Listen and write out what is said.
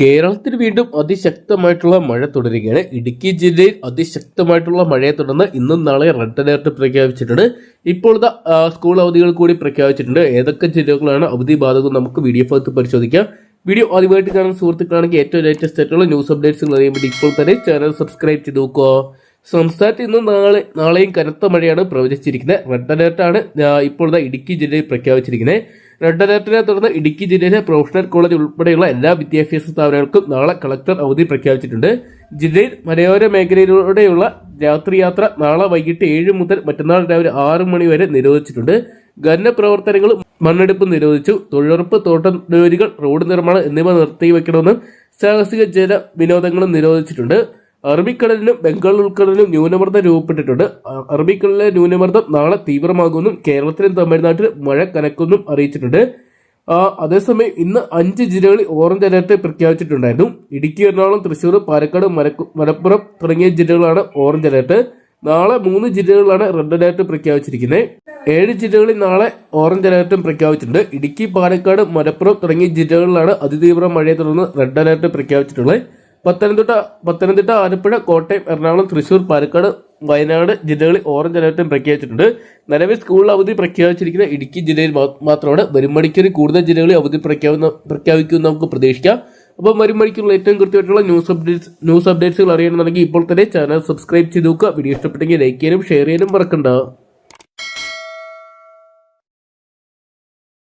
കേരളത്തിൽ വീണ്ടും അതിശക്തമായിട്ടുള്ള മഴ തുടരുകയാണ്. ഇടുക്കി ജില്ലയിൽ അതിശക്തമായിട്ടുള്ള മഴയെ തുടർന്ന് ഇന്നും നാളെ റെഡ് അലേർട്ട് പ്രഖ്യാപിച്ചിട്ടുണ്ട്. ഇപ്പോഴത്തെ സ്കൂൾ അവധികൾ കൂടി പ്രഖ്യാപിച്ചിട്ടുണ്ട്. ഏതൊക്കെ ജില്ലകളാണ് അവധി ബാധകം നമുക്ക് വീഡിയോ ഭാഗത്ത് പരിശോധിക്കാം. വീഡിയോ ആദ്യമായിട്ട് കാണുന്ന സുഹൃത്തുക്കളാണെങ്കിൽ ഏറ്റവും ലേറ്റസ്റ്റ് ആയിട്ടുള്ള ന്യൂസ് അപ്ഡേറ്റ്സുകൾ അറിയാൻ വേണ്ടി ഇപ്പോൾ തന്നെ ചാനൽ സബ്സ്ക്രൈബ് ചെയ്ത് നോക്കുക. സംസ്ഥാനത്ത് ഇന്നും നാളെ നാളെയും കനത്ത മഴയാണ് പ്രവചിച്ചിരിക്കുന്നത്. റെഡ് അലേർട്ടാണ് ഇപ്പോഴത്തെ ഇടുക്കി ജില്ലയിൽ പ്രഖ്യാപിച്ചിരിക്കുന്നത്. റെഡ് അലേർട്ടിനെ തുടർന്ന് ഇടുക്കി ജില്ലയിലെ പ്രൊഫഷണൽ കോളേജ് ഉൾപ്പെടെയുള്ള എല്ലാ വിദ്യാഭ്യാസ സ്ഥാപനങ്ങൾക്കും നാളെ കളക്ടർ അവധി പ്രഖ്യാപിച്ചിട്ടുണ്ട്. ജില്ലയിൽ മലയോര മേഖലയിലൂടെയുള്ള രാത്രിയാത്ര നാളെ വൈകിട്ട് ഏഴ് മുതൽ മറ്റന്നാൾ രാവിലെ ആറ് മണി വരെ നിരോധിച്ചിട്ടുണ്ട്. ഖനന പ്രവർത്തനങ്ങളും മണ്ണെടുപ്പ് നിരോധിച്ചു. തൊഴിലുറപ്പ് തോട്ടം ജോലികൾ റോഡ് നിർമ്മാണം എന്നിവ നിർത്തിവെക്കണമെന്നും സാഹസിക ജല വിനോദങ്ങളും നിരോധിച്ചിട്ടുണ്ട്. അറബിക്കടലിലും ബംഗാൾ ഉൾക്കടലിലും ന്യൂനമർദ്ദം രൂപപ്പെട്ടിട്ടുണ്ട്. അറബിക്കടലിലെ ന്യൂനമർദ്ദം നാളെ തീവ്രമാകുമെന്നും കേരളത്തിലും തമിഴ്നാട്ടിലും മഴ കനക്കുമെന്നും അറിയിച്ചിട്ടുണ്ട്. അതേസമയം ഇന്ന് അഞ്ച് ജില്ലകളിൽ ഓറഞ്ച് അലർട്ട് പ്രഖ്യാപിച്ചിട്ടുണ്ടായിരുന്നു. ഇടുക്കി എറണാകുളം തൃശ്ശൂർ പാലക്കാട് മലപ്പുറം തുടങ്ങിയ ജില്ലകളാണ് ഓറഞ്ച് അലർട്ട്. നാളെ മൂന്ന് ജില്ലകളിലാണ് റെഡ് അലർട്ട് പ്രഖ്യാപിച്ചിരിക്കുന്നത്. ഏഴ് ജില്ലകളിൽ നാളെ ഓറഞ്ച് അലർട്ടും പ്രഖ്യാപിച്ചിട്ടുണ്ട്. ഇടുക്കി പാലക്കാട് മലപ്പുറം തുടങ്ങിയ ജില്ലകളിലാണ് അതിതീവ്ര മഴയെ തുടർന്ന് റെഡ് അലർട്ട് പ്രഖ്യാപിച്ചിട്ടുള്ളത്. പത്തനംതിട്ട പത്തനംതിട്ട ആലപ്പുഴ കോട്ടയം എറണാകുളം തൃശൂർ പാലക്കാട് വയനാട് ജില്ലകളിൽ ഓറഞ്ച് അലർട്ടും പ്രഖ്യാപിച്ചിട്ടുണ്ട്. നിലവിൽ സ്കൂൾ അവധി പ്രഖ്യാപിച്ചിരിക്കുന്ന ഇടുക്കി ജില്ലയിൽ മാത്രമാണ്. വരും മണിക്കൂറിൽ കൂടുതൽ ജില്ലകളിൽ അവധി പ്രഖ്യാപന പ്രഖ്യാപിക്കുമെന്ന് നമുക്ക് പ്രതീക്ഷിക്കാം. അപ്പോൾ വരും ഏറ്റവും കൃത്യമായിട്ടുള്ള ന്യൂസ് അപ്ഡേറ്റ്സ് ന്യൂസ് അപ്ഡേറ്റ്സുകൾ അറിയണമെന്നുണ്ടെങ്കിൽ ഇപ്പോൾ തന്നെ ചാനൽ സബ്സ്ക്രൈബ് ചെയ്ത് നോക്കുക. വീഡിയോ ഇഷ്ടപ്പെട്ടെങ്കിൽ ലൈക്ക് ചെയ്യാനും ഷെയർ ചെയ്യാനും മറക്കണ്ട.